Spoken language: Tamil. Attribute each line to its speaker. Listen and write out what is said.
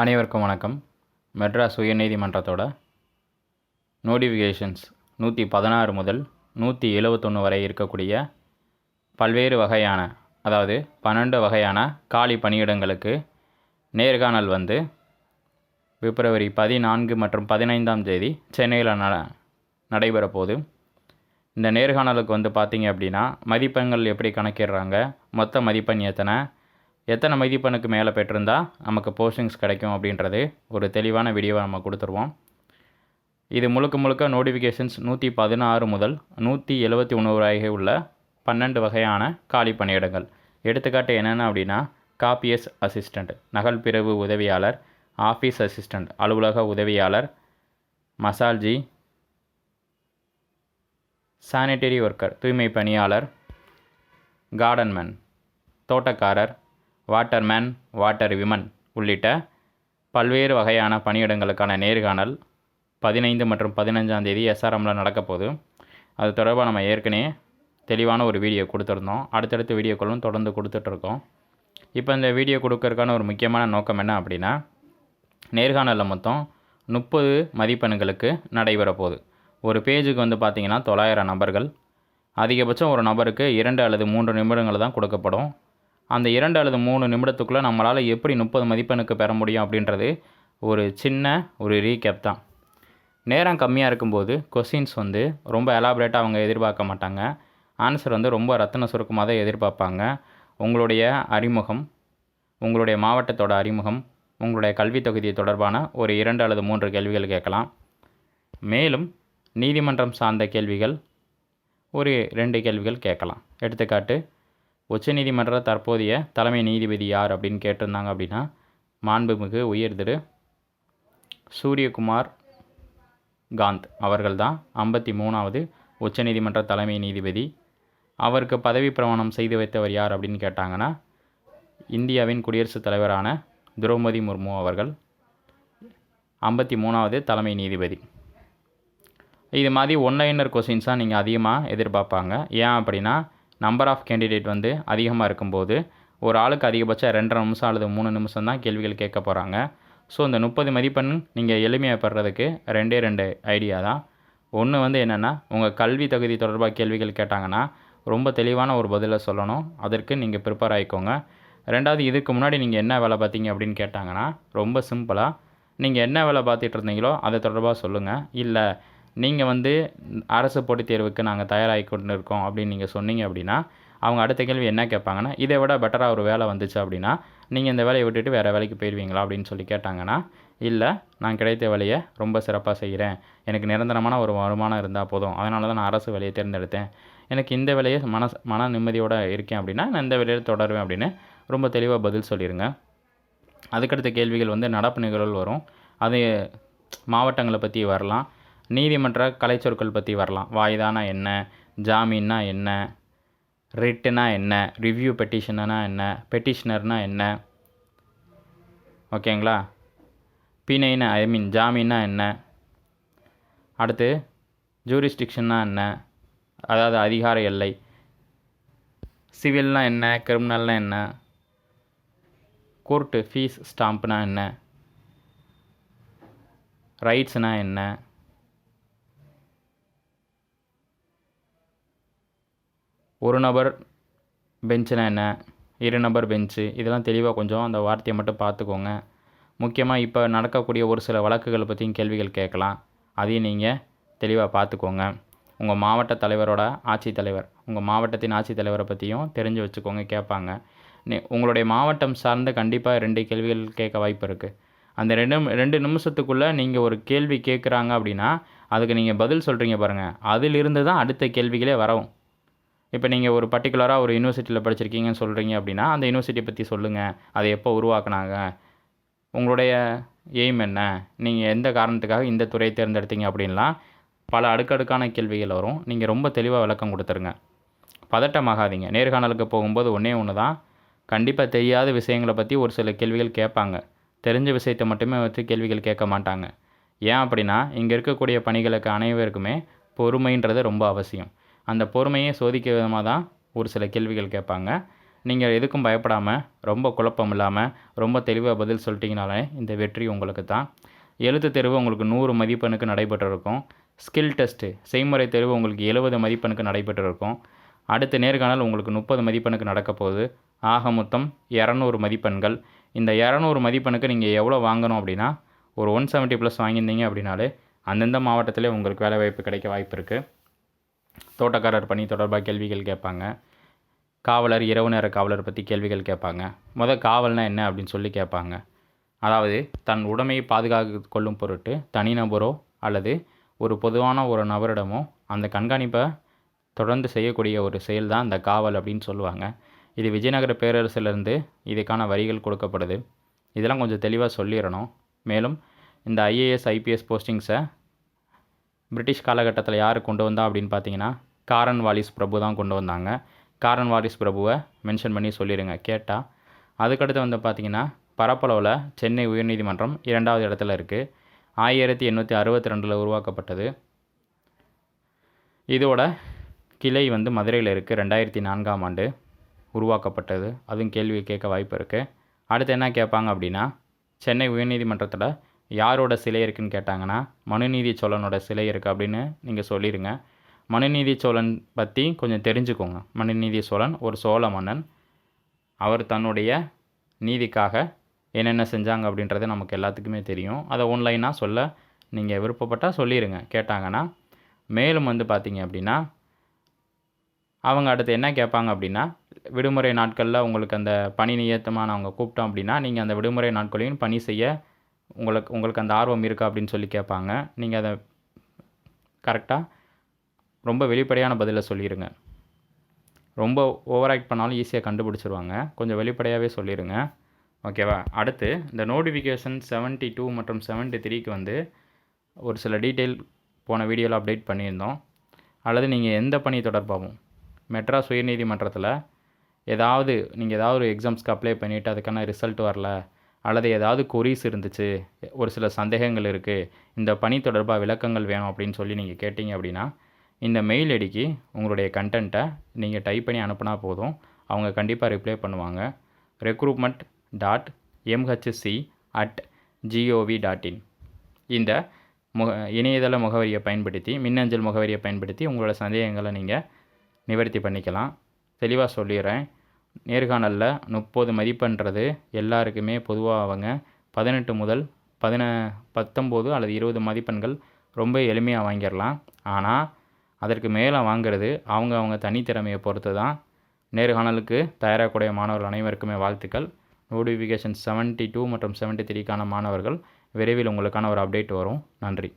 Speaker 1: அனைவருக்கும் வணக்கம். மெட்ராஸ் உயர்நீதிமன்றத்தோட நோட்டிஃபிகேஷன்ஸ் நூற்றி பதினாறு முதல் நூற்றி எழுவத்தொன்று வரை இருக்கக்கூடிய பல்வேறு வகையான அதாவது பன்னெண்டு வகையான காலி பணியிடங்களுக்கு நேர்காணல் வந்து பிப்ரவரி பதினான்கு மற்றும் பதினைந்தாம் தேதி சென்னையில் ந நடைபெற போது இந்த நேர்காணலுக்கு வந்து பார்த்திங்க அப்படின்னா மதிப்பெண்கள் எப்படி கணக்கிடுறாங்க மொத்த மதிப்பெண் எத்தனை எத்தனை மதிப்பெண்ணுக்கு மேலே பெற்றிருந்தா நமக்கு போஸ்டிங்ஸ் கிடைக்கும் அப்படின்றது ஒரு தெளிவான வீடியோவை நம்ம கொடுத்துருவோம். இது முழுக்க முழுக்க நோட்டிஃபிகேஷன்ஸ் நூற்றி பதினாறு முதல் நூற்றி எழுபத்தி ஒன்று வரை உள்ள பன்னெண்டு வகையான காலி பணியிடங்கள். எடுத்துக்காட்டு என்னென்ன அப்படின்னா காப்பியஸ் அசிஸ்டண்ட் நகல் பிரிவு உதவியாளர் ஆஃபீஸ் அசிஸ்டண்ட் அலுவலக உதவியாளர் மசால்ஜி சானிட்டரி ஒர்க்கர் தூய்மை பணியாளர் கார்டன்மேன் தோட்டக்காரர் வாட்டர்மேன் வாட்டர் விமன் உள்ளிட்ட பல்வேறு வகையான பணியிடங்களுக்கான நேர்காணல் பதினைந்து மற்றும் பதினஞ்சாம் தேதி எஸ்ஆர்எம்மில் நடக்கப்போகுது அது தொடர்பாக நம்ம ஏற்கனவே தெளிவான ஒரு வீடியோ கொடுத்துருந்தோம். அடுத்தடுத்த வீடியோக்களும் தொடர்ந்து கொடுத்துட்ருக்கோம். இப்போ இந்த வீடியோ கொடுக்கறதுக்கான ஒரு முக்கியமான நோக்கம் என்ன அப்படின்னா நேர்காணலில் மொத்தம் முப்பது மதிப்பெண்களுக்கு நடைபெற போகுது. ஒரு பேஜுக்கு வந்து பார்த்திங்கன்னா தொள்ளாயிரம் நபர்கள். அதிகபட்சம் ஒரு நபருக்கு இரண்டு அல்லது மூன்று நிமிடங்கள் தான் கொடுக்கப்படும். அந்த இரண்டு அல்லது மூணு நிமிடத்துக்குள்ளே நம்மளால் எப்படி முப்பது மதிப்பெண்ணுக்கு பெற முடியும் அப்படின்றது ஒரு சின்ன ஒரு ரீகேப் தான். நேரம் கம்மியாக இருக்கும்போது கொஸ்டின்ஸ் வந்து ரொம்ப எலாபரேட்டாக அவங்க எதிர்பார்க்க மாட்டாங்க. ஆன்சர் வந்து ரொம்ப ரத்தன சுருக்கமாக தான் எதிர்பார்ப்பாங்க. உங்களுடைய அறிமுகம் உங்களுடைய மாவட்டத்தோட அறிமுகம் உங்களுடைய கல்வி தொகுதி தொடர்பான ஒரு இரண்டு அல்லது மூன்று கேள்விகள் கேட்கலாம். மேலும் நீதிமன்றம் சார்ந்த கேள்விகள் ஒரு ரெண்டு கேள்விகள் கேட்கலாம். எடுத்துக்காட்டு உச்சநீதிமன்ற தற்போதைய தலைமை நீதிபதி யார் அப்படின்னு கேட்டிருந்தாங்க அப்படின்னா மாண்புமிகு உயர் திரு சூரியகுமார் காந்த் அவர்கள் தான் ஐம்பத்தி மூணாவது உச்சநீதிமன்ற தலைமை நீதிபதி. அவருக்கு பதவி பிரமாணம் செய்து வைத்தவர் யார் அப்படின்னு கேட்டாங்கன்னா இந்தியாவின் குடியரசுத் தலைவரான திரௌபதி முர்மு அவர்கள் ஐம்பத்தி மூணாவது தலைமை நீதிபதி. இது மாதிரி ஒன்லைனர் கொஸ்டின்ஸாக நீங்கள் அதிகமாக எதிர்பார்ப்பாங்க. ஏன் அப்படின்னா நம்பர் ஆஃப் கேண்டிடேட் வந்து அதிகமாக இருக்கும்போது ஒரு ஆளுக்கு அதிகபட்சம் ரெண்டரை நிமிஷம் அல்லது மூணு நிமிஷம் தான் கேள்விகள் கேட்க போகிறாங்க ஸோ இந்த முப்பது மதிப்பெண் நீங்கள் எளிமையாக பெறதுக்கு ரெண்டே ரெண்டு ஐடியா தான். ஒன்று வந்து என்னென்னா உங்கள் கல்வி தகுதி தொடர்பாக கேள்விகள் கேட்டாங்கன்னா ரொம்ப தெளிவான ஒரு பதிலை சொல்லணும். அதற்கு நீங்கள் ப்ரிப்பேர் ஆகிக்கோங்க ரெண்டாவது இதுக்கு முன்னாடி நீங்கள் என்ன வேலை பார்த்தீங்க அப்படின்னு கேட்டாங்கன்னா ரொம்ப சிம்பிளாக நீங்கள் என்ன வேலை பார்த்துட்டு இருந்தீங்களோ அதை தொடர்பாக சொல்லுங்கள் இல்லை நீங்கள் வந்து அரசு போட்டித் தேர்வுக்கு நாங்கள் தயாராகி கொண்டு இருக்கோம் அப்படின்னு நீங்கள் சொன்னீங்க அப்படின்னா அவங்க அடுத்த கேள்வி என்ன கேட்பாங்கன்னா இதை விட பெட்டராக ஒரு வேலை வந்துச்சு அப்படின்னா நீங்கள் இந்த வேலையை விட்டுட்டு வேறு வேலைக்கு போயிடுவீங்களா அப்படின்னு சொல்லி கேட்டாங்கன்னா இல்லை நான் கிடைத்த வேலையை ரொம்ப சிறப்பாக செய்கிறேன் எனக்கு நிரந்தரமான ஒரு வருமானம் இருந்தால் போதும். அதனால தான் நான் அரசு வேலையை தேர்ந்தெடுத்தேன். எனக்கு இந்த வேலையை மன மன நிம்மதியோடு இருக்கேன் அப்படின்னா நான் இந்த வேலையை தொடருவேன் அப்படின்னு ரொம்ப தெளிவாக பதில் சொல்லிடுங்க அதுக்கடுத்த கேள்விகள் வந்து நடப்பு நிகழ்வுகள் வரும். அது மாவட்டங்களை பற்றி வரலாம். நீதிமன்ற கலைச்சொற்கள் பற்றி வரலாம். வாய்தானா என்ன? ஜாமீன்னா என்ன? ரிட்டுனா என்ன? ரிவ்யூ பெட்டிஷனா என்ன? பெட்டிஷனர்னா என்ன? ஓகேங்களா? பிணைனா ஐ மீன் ஜாமீன்னா என்ன? அடுத்து ஜூரிஸ்டிக்ஷன்னா என்ன? அதாவது அதிகார எல்லை. சிவில்னா என்ன? கிரிமினல்னால் என்ன? கோர்ட்டு ஃபீஸ் ஸ்டாம்ப்னா என்ன? ரைட்ஸ்னால் என்ன? ஒரு நபர் பெஞ்சுனா என்ன? இரு நபர் பெஞ்சு. இதெல்லாம் தெளிவாக கொஞ்சம் அந்த வார்த்தையை மட்டும் பார்த்துக்கோங்க. முக்கியமாக இப்போ நடக்கக்கூடிய ஒரு சில வழக்குகளை பற்றியும் கேள்விகள் கேட்கலாம். அதையும் நீங்கள் தெளிவாக பார்த்துக்கோங்க. உங்கள் மாவட்ட தலைவரோட ஆட்சித்தலைவர் உங்கள் மாவட்டத்தின் ஆட்சித்தலைவரை பற்றியும் தெரிஞ்சு வச்சுக்கோங்க கேட்பாங்க. நீ உங்களுடைய மாவட்டம் சார்ந்து கண்டிப்பாக ரெண்டு கேள்விகள் கேட்க வாய்ப்பு இருக்குது அந்த ரெண்டு ரெண்டு நிமிஷத்துக்குள்ளே நீங்கள் ஒரு கேள்வி கேட்குறாங்க அப்படின்னா அதுக்கு நீங்கள் பதில் சொல்கிறீங்க பாருங்கள் அதிலிருந்து தான் அடுத்த கேள்விகளே வரவும். இப்போ நீங்கள் ஒரு பர்டிகுலராக ஒரு யூனிவர்சிட்டியில் படிச்சிருக்கீங்கன்னு சொல்கிறீங்க அப்படின்னா அந்த யூனிவர்சிட்டியை பற்றி சொல்லுங்கள் அதை எப்போ உருவாக்குனாங்க? உங்களுடைய எய்ம் என்ன? நீங்கள் எந்த காரணத்துக்காக இந்த துறையை தேர்ந்தெடுத்தீங்க அப்படின்லாம் பல அடுக்கடுக்கான கேள்விகள் வரும். நீங்கள் ரொம்ப தெளிவாக விளக்கம் கொடுத்துருங்க. பதட்டமாகாதீங்க. நேர்காணலுக்கு போகும்போது ஒன்றே ஒன்று தான். கண்டிப்பாக தெரியாத விஷயங்களை பற்றி ஒரு சில கேள்விகள் கேட்பாங்க. தெரிஞ்ச விஷயத்தை மட்டுமே வச்சு கேள்விகள் கேட்க மாட்டாங்க. ஏன் அப்படின்னா இங்கே இருக்கக்கூடிய பணிகளுக்கு அனைவருக்குமே பொறுமைன்றது ரொம்ப அவசியம். அந்த பொறுமையை சோதிக்க விதமாக தான் ஒரு சில கேள்விகள் கேட்பாங்க. நீங்கள் எதுக்கும் பயப்படாமல் ரொம்ப குழப்பம் இல்லாமல் ரொம்ப தெளிவாக பதில் சொல்லிட்டீங்கனாலே இந்த வெற்றி உங்களுக்கு தான். எழுத்து தேர்வு உங்களுக்கு நூறு மதிப்பெண்ணுக்கு நடைபெற்றிருக்கும். ஸ்கில் டெஸ்ட்டு செய்முறை தேர்வு உங்களுக்கு எழுபது மதிப்பெண்ணுக்கு நடைபெற்றிருக்கும். அடுத்த நேர்காணல் உங்களுக்கு முப்பது மதிப்பெண்ணுக்கு நடக்க போகுது. ஆக மொத்தம் இரநூறு மதிப்பெண்கள். இந்த இரநூறு மதிப்பெண்ணுக்கு நீங்கள் எவ்வளோ வாங்கணும் அப்படின்னா ஒரு ஒன் செவன்ட்டி ப்ளஸ் வாங்கியிருந்தீங்க அப்படின்னாலே அந்தந்த மாவட்டத்திலே உங்களுக்கு வேலை வாய்ப்பு கிடைக்க வாய்ப்பு இருக்குது தோட்டக்காரர் பணி தொடர்பாக கேள்விகள் கேட்பாங்க. காவலர் இரவு நேர காவலர் பற்றி கேள்விகள் கேட்பாங்க. முத காவல்னா என்ன அப்படின்னு சொல்லி கேட்பாங்க. அதாவது தன் உடமையை பாதுகாக்க கொள்ளும் பொருட்டு தனிநபரோ அல்லது ஒரு பொதுவான ஒரு நபரிடமோ அந்த கண்காணிப்பை தொடர்ந்து செய்யக்கூடிய ஒரு செயல் தான் இந்த காவல் அப்படின்னு சொல்லுவாங்க. இது விஜயநகர பேரரசிலிருந்து இதுக்கான வரிகள் கொடுக்கப்படுது. இதெல்லாம் கொஞ்சம் தெளிவாக சொல்லிடணும். மேலும் இந்த ஐஏஎஸ் ஐபிஎஸ் போஸ்டிங்ஸை பிரிட்டிஷ் காலகட்டத்தில் யார் கொண்டு வந்தா அப்படின்னு பார்த்தீங்கன்னா காரன் வாலிஸ் பிரபு தான் கொண்டு வந்தாங்க. காரன் வாலிஸ் பிரபுவை மென்ஷன் பண்ணி சொல்லிடுங்க கேட்டால் அதுக்கடுத்து வந்து பார்த்தீங்கன்னா பரப்பளவில் சென்னை உயர்நீதிமன்றம் இரண்டாவது இடத்துல இருக்குது ஆயிரத்தி எண்ணூற்றி அறுபத்தி ரெண்டில் உருவாக்கப்பட்டது. இதோட கிளை வந்து மதுரையில் இருக்குது ரெண்டாயிரத்தி நான்காம் ஆண்டு உருவாக்கப்பட்டது. அதுவும் கேள்வி கேட்க வாய்ப்பு இருக்குது அடுத்து என்ன கேட்பாங்க அப்படின்னா சென்னை உயர்நீதிமன்றத்தில் யாரோட சிலை இருக்குன்னு கேட்டாங்கன்னா மனுநீதி சோழனோட சிலை இருக்குது அப்படின்னு நீங்கள் சொல்லிடுங்க மனுநீதி சோழன் பற்றி கொஞ்சம் தெரிஞ்சுக்கோங்க. மனுநீதி சோழன் ஒரு சோழ மன்னன். அவர் தன்னுடைய நீதிக்காக என்னென்ன செஞ்சாங்க அப்படின்றது நமக்கு எல்லாத்துக்குமே தெரியும். அதை ஒன்லைனாக சொல்ல நீங்கள் விருப்பப்பட்டால் சொல்லிடுங்க கேட்டாங்கன்னா மேலும் வந்து பார்த்தீங்க அப்படின்னா அவங்க அடுத்து என்ன கேட்பாங்க அப்படின்னா விடுமுறை நாட்களில் உங்களுக்கு அந்த பணி நியத்தமான அவங்க கூப்பிட்டோம் அப்படின்னா நீங்கள் அந்த விடுமுறை நாட்களையும் பணி செய்ய உங்களுக்கு உங்களுக்கு அந்த ஆர்வம் இருக்கா அப்படின்னு சொல்லி கேட்பாங்க. நீங்கள் அதை கரெக்டாக ரொம்ப வெளிப்படையான பதிலை சொல்லிடுங்க ரொம்ப ஓவர் ஆக்ட் பண்ணாலும் ஈஸியாக கண்டுபிடிச்சிருவாங்க. கொஞ்சம் வெளிப்படையாகவே சொல்லிடுங்க ஓகேவா? அடுத்து இந்த நோட்டிஃபிகேஷன் செவன்ட்டி டூ மற்றும் செவன்ட்டி த்ரீக்கு வந்து ஒரு சில டீட்டெயில் போன வீடியோவில் அப்டேட் பண்ணியிருந்தோம். அல்லது நீங்கள் எந்த பணி தொடர்பாகவும் மெட்ராஸ் உயர்நீதிமன்றத்தில் ஏதாவது நீங்கள் ஏதாவது ஒரு எக்ஸாம்ஸ்க்கு அப்ளை பண்ணிவிட்டு அதுக்கான ரிசல்ட் வரல அல்லது ஏதாவது கொரீஸ் இருந்துச்சு ஒரு சில சந்தேகங்கள் இருக்குது இந்த பணி தொடர்பாக விளக்கங்கள் வேணும் அப்படின்னு சொல்லி நீங்கள் கேட்டிங்க அப்படின்னா இந்த மெயில் ஐடிக்கு உங்களுடைய கண்டென்ட்டை நீங்கள் டைப் பண்ணி அனுப்புனா போதும். அவங்க கண்டிப்பாக ரிப்ளை பண்ணுவாங்க. Recruitment dot MHC at GOV dot in இந்த முக இணையதள முகவரியை பயன்படுத்தி மின்னஞ்சல் முகவரியை பயன்படுத்தி உங்களோட சந்தேகங்களை நீங்கள் நிவர்த்தி பண்ணிக்கலாம். தெளிவாக சொல்லிடுறேன். நேர்காணலில் முப்பது மதிப்பெண்றது எல்லாருக்குமே பொதுவாக அவங்க பதினெட்டு முதல் பதின பத்தொம்போது அல்லது இருபது மதிப்பெண்கள் ரொம்ப எளிமையாக வாங்கிடலாம் ஆனால் அதற்கு மேலே வாங்குறது அவங்க அவங்க தனித்திறமையை பொறுத்து தான். நேர்காணலுக்கு தயாராகக்கூடிய மாணவர்கள் அனைவருக்குமே வாழ்த்துக்கள். நோட்டிஃபிகேஷன் செவன்ட்டி டூ மற்றும் செவன்ட்டி த்ரீக்கான மாணவர்கள் விரைவில் உங்களுக்கான ஒரு அப்டேட் வரும். நன்றி.